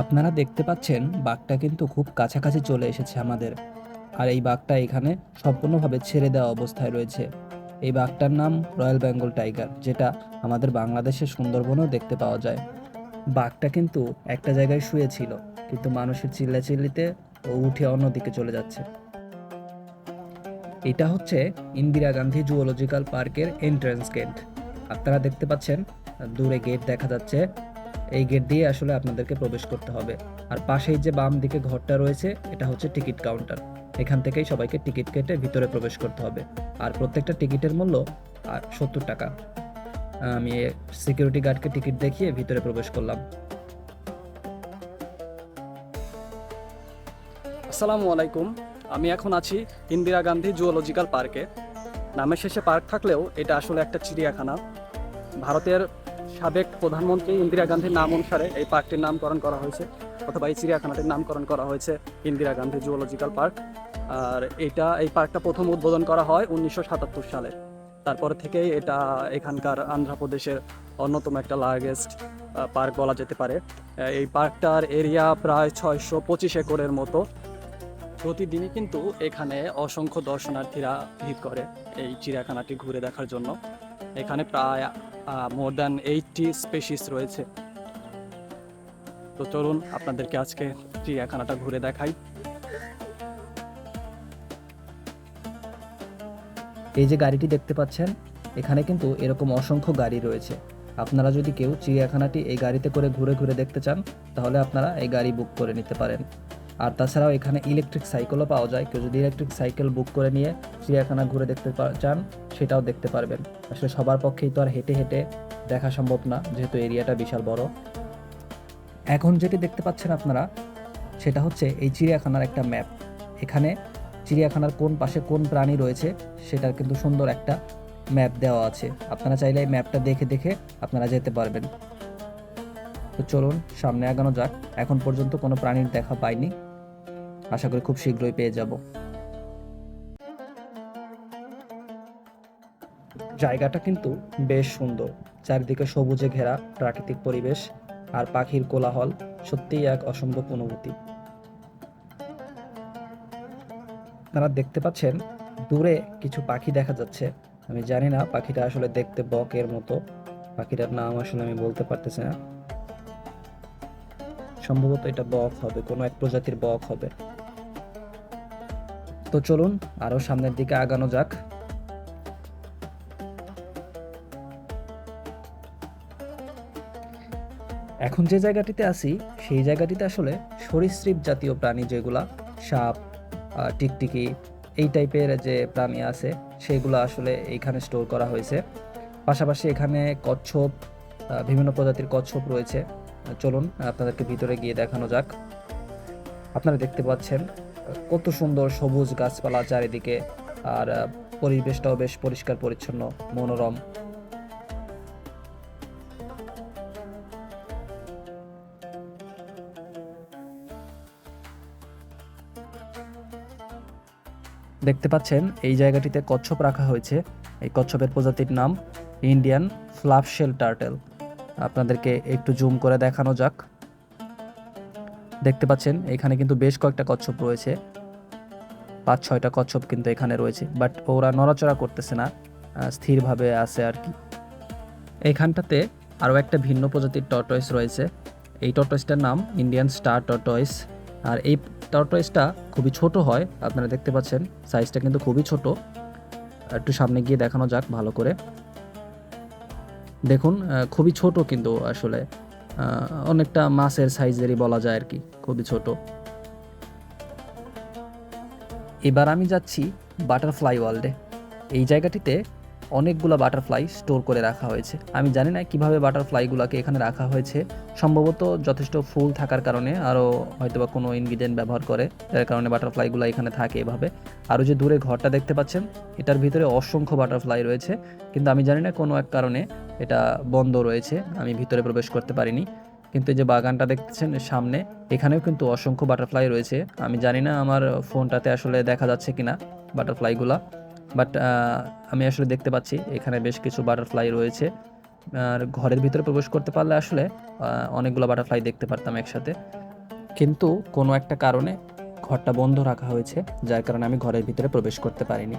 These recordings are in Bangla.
আপনারা দেখতে পাচ্ছেন বাঘটা কিন্তু খুব কাছাকাছি চলে এসেছে আমাদের। আর এই বাঘটা এখানে সম্পূর্ণভাবে ছেড়ে দেওয়া অবস্থায় রয়েছে। এই বাঘটার নাম রয়্যাল বেঙ্গল টাইগার, যেটা আমাদের বাংলাদেশের সুন্দরবনেও দেখতে পাওয়া যায়। বাঘটা কিন্তু একটা জায়গায় শুয়েছিল, কিন্তু মানুষের চিল্লাচিল্লিতে ও উঠে অন্যদিকে চলে যাচ্ছে। এটা হচ্ছে ইন্দিরা গান্ধী জুওলজিক্যাল পার্কের এন্ট্রান্স গেট আপনারা দেখতে পাচ্ছেন, দূরে গেট দেখা যাচ্ছে এই গেট দিয়ে আসলে আপনাদেরকে প্রবেশ করতে হবে। আর পাশেই যে বাম দিকে ঘরটা রয়েছে, এটা হচ্ছে টিকিট কাউন্টার এখান থেকেই সবাইকে টিকিট কেটে ভিতরে প্রবেশ করতে হবে। আর প্রত্যেকটা টিকিটের মূল্য আর সত্তর টাকা। আমি সিকিউরিটি গার্ডকে টিকিট দেখিয়ে ভিতরে প্রবেশ করলাম। আসসালামু আলাইকুম। আমি এখন আছি ইন্দিরা গান্ধী জুওলজিক্যাল পার্কে। নামের শেষে পার্ক থাকলেও এটা আসলে একটা চিড়িয়াখানা। ভারতের সাবেক প্রধানমন্ত্রী ইন্দিরা গান্ধীর নাম অনুসারে এই পার্কটির নামকরণ করা হয়েছে, অথবা এই চিড়িয়াখানাটির নামকরণ করা হয়েছে ইন্দিরা গান্ধী জুওলজিক্যাল পার্ক। আর এটা, এই পার্কটা প্রথম উদ্বোধন করা হয় উনিশশো সাতাত্তর সালে। তারপরে থেকেই এটা এখানকার আন্ধ্রপ্রদেশের অন্যতম একটা লার্জেস্ট পার্ক বলা যেতে পারে। এই পার্কটার এরিয়া প্রায় ছয়শো পঁচিশ একরের মতো। প্রতিদিনই কিন্তু এখানে অসংখ্য দর্শনার্থীরা ভিড় করে এই চিড়িয়াখানাটি ঘুরে দেখার জন্য। এখানে প্রায় মোর দ্যান এইটটি স্পেসিস রয়েছে। তো চলুন আপনাদেরকে আজকে চিড়িয়াখানাটা ঘুরে দেখাই। এই যে গাড়িটি দেখতে পাচ্ছেন, এখানে কিন্তু এরকম অসংখ্য গাড়ি রয়েছে। আপনারা যদি কেউ চিড়িয়াখানাটি এই গাড়িতে করে ঘুরে ঘুরে দেখতে চান, তাহলে আপনারা এই গাড়ি বুক করে নিতে পারেন। আর তাছাড়াও এখানে ইলেকট্রিক সাইকেলও পাওয়া যায়। কেউ যদি ইলেকট্রিক সাইকেল বুক করে নিয়ে চিড়িয়াখানা ঘুরে দেখতে চান, সেটাও দেখতে পারবেন। আসলে সবার পক্ষেই তো আর হেঁটে হেঁটে দেখা সম্ভব না, যেহেতু এরিয়াটা বিশাল বড়। এখন যেটি দেখতে পাচ্ছেন আপনারা, সেটা হচ্ছে এই চিড়িয়াখানার একটা ম্যাপ। এখানে চিড়িয়াখানার কোন পাশে কোন প্রাণী রয়েছে, সেটার কিন্তু সুন্দর একটা ম্যাপ দেওয়া আছে। আপনারা চাইলে এই ম্যাপটা দেখে দেখে আপনারা যেতে পারবেন। তো চলুন, সামনে আগানো যাক। এখন পর্যন্ত কোনো প্রাণীর দেখা পাইনি। আশা করি খুব শীঘ্রই পেয়ে যাব। জায়গাটা কিন্তু বেশ সুন্দর। চারিদিকে সবুজে ঘেরা প্রাকৃতিক পরিবেশ আর পাখির কোলাহল সত্যিই এক অসম্ভব অনুভূতি। আপনারা দেখতে পাচ্ছেন, দূরে কিছু পাখি দেখা যাচ্ছে। আমি জানি না পাখিটা আসলে দেখতে বকের মতো। পাখিটার নাম আসলে আমি বলতে পারতেছি না। সম্ভবত এটা বক হবে, কোনো এক প্রজাতির বক হবে। তো চলুন আরও সামনের দিকে আগানো যাক। এখন যে জায়গাটিতে আছি, সেই জায়গাটিতে আসলে সরীসৃপ জাতীয় প্রাণী যেগুলা, সাপ টিকটিকি, এই টাইপের যে প্রাণী আছে, সেগুলো আসলে এইখানে স্টোর করা হয়েছে। পাশাপাশি এখানে কচ্ছপ বিভিন্ন প্রজাতির কচ্ছপ রয়েছে। চলুন, আপনাদেরকে ভিতরে গিয়ে দেখানো যাক। আপনারা দেখতে পাচ্ছেন কত সুন্দর সবুজ গাছপালা চারিদিকে, আর পরিবেশটাও বেশ পরিষ্কার, পরিচ্ছন্ন, মনোরম। দেখতে পাচ্ছেন, এই জায়গাটিতে কচ্ছপ রাখা হয়েছে। এই কচ্ছপের প্রজাতির নাম ইন্ডিয়ান ফ্লাপশেল টার্টেল। আপনাদেরকে একটু জুম করে দেখানো যাক। দেখতে পাচ্ছেন, এখানে কিন্তু বেশ কয়েকটা কচ্ছপ রয়েছে। পাঁচ, ছয়টা কচ্ছপ কিন্তু এখানে রয়েছে, বাট ওরা নড়াচড়া করতেছে না স্থিরভাবে আছে আর কি। এইখানটাতে আরও একটা ভিন্ন প্রজাতির টর্টয়েস রয়েছে। এই টর্টয়েসটার নাম ইন্ডিয়ান স্টার টর্টয়েস আর এই টর্টয়েসটা খুবই ছোট হয়, আপনারা দেখতে পাচ্ছেন সাইজটা কিন্তু খুবই ছোট। একটু সামনে গিয়ে দেখানো যাক ভালো করে। দেখুন খুবই ছোট কিন্তু আসলে। অনেকটা মাছের সাইজেরই বলা যায় আর কি, খুবই ছোট। এবার আমি যাচ্ছি বাটারফ্লাই ওয়ার্ল্ডে। এই জায়গাটিতে অনেকগুলো বাটারফ্লাই স্টোর করে রাখা হয়েছে। আমি জানি না কীভাবে বাটারফ্লাইগুলোকে এখানে রাখা হয়েছে। সম্ভবত যথেষ্ট ফুল থাকার কারণে আরও হয়তোবা কোনো ইনগ্রিডিয়েন্ট ব্যবহার করে যার কারণে বাটারফ্লাইগুলো এখানে থাকে এভাবে। আরও যে দূরে ঘরটা দেখতে পাচ্ছেন, এটার ভিতরে অসংখ্য বাটারফ্লাই রয়েছে, কিন্তু আমি জানি না কোনো এক কারণে এটা বন্ধ রয়েছে, আমি ভিতরে প্রবেশ করতে পারিনি। কিন্তু এই যে বাগানটা দেখতেছেন সামনে, এখানেও কিন্তু অসংখ্য বাটারফ্লাই রয়েছে। আমি জানি না আমার ফোনটাতে আসলে দেখা যাচ্ছে কিনা বাটারফ্লাইগুলা। বাট আমি আসলে দেখতে পাচ্ছি এখানে বেশ কিছু বাটারফ্লাই রয়েছে। আর ঘরের ভিতরে প্রবেশ করতে পারলে আসলে অনেকগুলো বাটারফ্লাই দেখতে পারতাম একসাথে। কিন্তু কোনো একটা কারণে ঘরটা বন্ধ রাখা হয়েছে, যার কারণে আমি ঘরের ভিতরে প্রবেশ করতে পারিনি।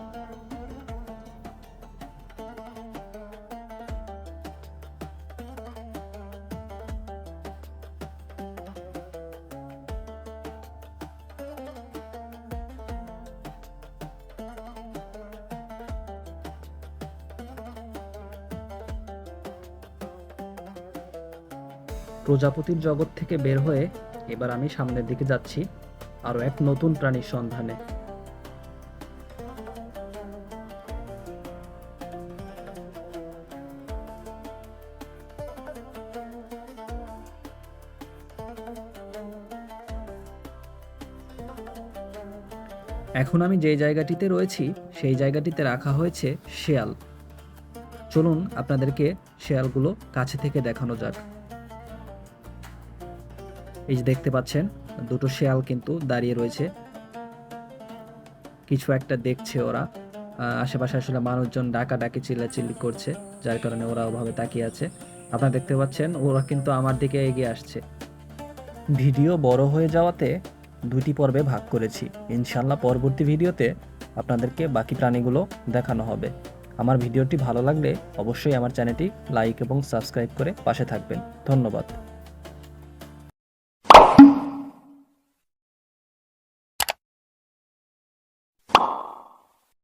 প্রজাপতির জগৎ থেকে বের হয়ে এবার আমি সামনের দিকে যাচ্ছি, আরও এক নতুন প্রাণীর সন্ধানে। এখন আমি যে জায়গাটিতে রয়েছি, সেই জায়গাটিতে রাখা হয়েছে শেয়াল। চলুন আপনাদেরকে শেয়ালগুলো কাছে থেকে দেখানো যাক। এই যে দেখতে পাচ্ছেন, দুটো শেয়াল কিন্তু দাঁড়িয়ে রয়েছে। কিছু একটা দেখছে ওরা। আশেপাশে আসলে মানুষজন ডাকা ডাকি চিল্লাচিল্লি করছে, যার কারণে ওরা ওভাবে তাকিয়ে আছে। আপনারা দেখতে পাচ্ছেন, ওরা কিন্তু আমার দিকে এগিয়ে আসছে। ভিডিও বড় হয়ে যাওয়াতে দুটি পর্বে ভাগ করেছি। ইনশাল্লাহ পরবর্তী ভিডিওতে আপনাদেরকে বাকি প্রাণীগুলো দেখানো হবে। আমার ভিডিওটি ভালো লাগলে অবশ্যই আমার চ্যানেলটি লাইক এবং সাবস্ক্রাইব করে পাশে থাকবেন। ধন্যবাদ।